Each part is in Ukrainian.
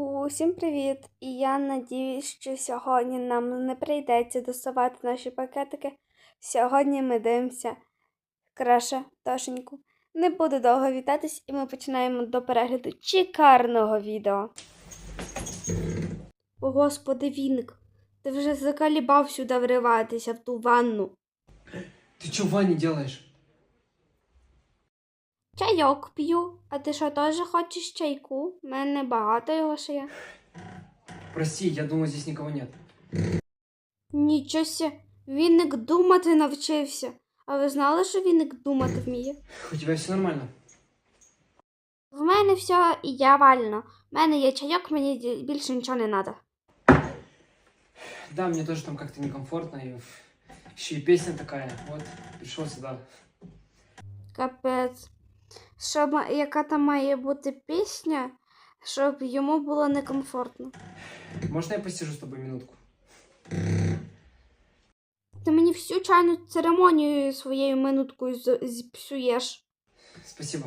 Усім привіт! І я надіюсь, що сьогодні нам не прийдеться доставати наші пакетики. Сьогодні ми дивимося краще Тошеньку. Не буду довго вітатись, і ми починаємо до перегляду чекарного відео. О, господи, Віник, ти вже закалібав сюди вриватися в ту ванну. Ты что в ванне делаешь? Чайок п'ю, а ти що теж хочеш чайку? У мене багато його ще є. Прости, я думал, здесь никого нет. Нічого сі, Вінник думати навчився. А ви знали, що Вінник думати вміє? У тебя все нормально? В мене все ідеально. В мене є чайок, мені ді- більше нічого не треба. Да, мне тоже там как-то некомфортно. И еще и песня такая. Вот, пришел сюда. Капець. Щоб, яка там має бути пісня, щоб йому було некомфортно. Можна я посижу з тобою минутку? Ти мені всю чайну церемонію своєю минуткою зіпсуєш. Спасибо.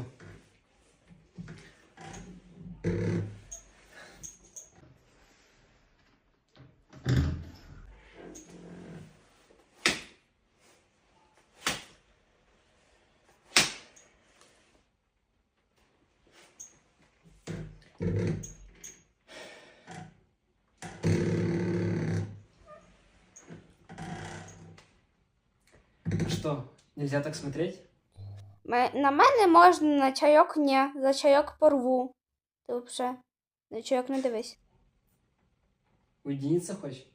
Что, нельзя так смотреть? Ме- На мене можна, на чайок ні. За чайок порву. Ти взагалі на чайок не дивись. Уединиться хочешь?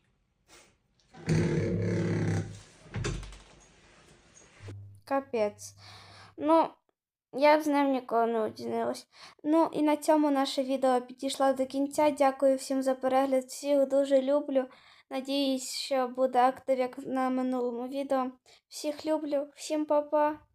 Капець. Ну, я б з ним ніколи не одінилась. Ну і на цьому наше відео підійшло до кінця. Дякую всім за перегляд. Всіх дуже люблю. Надіюсь, що буде актив, як на минулому відео. Всіх люблю, всім па-па.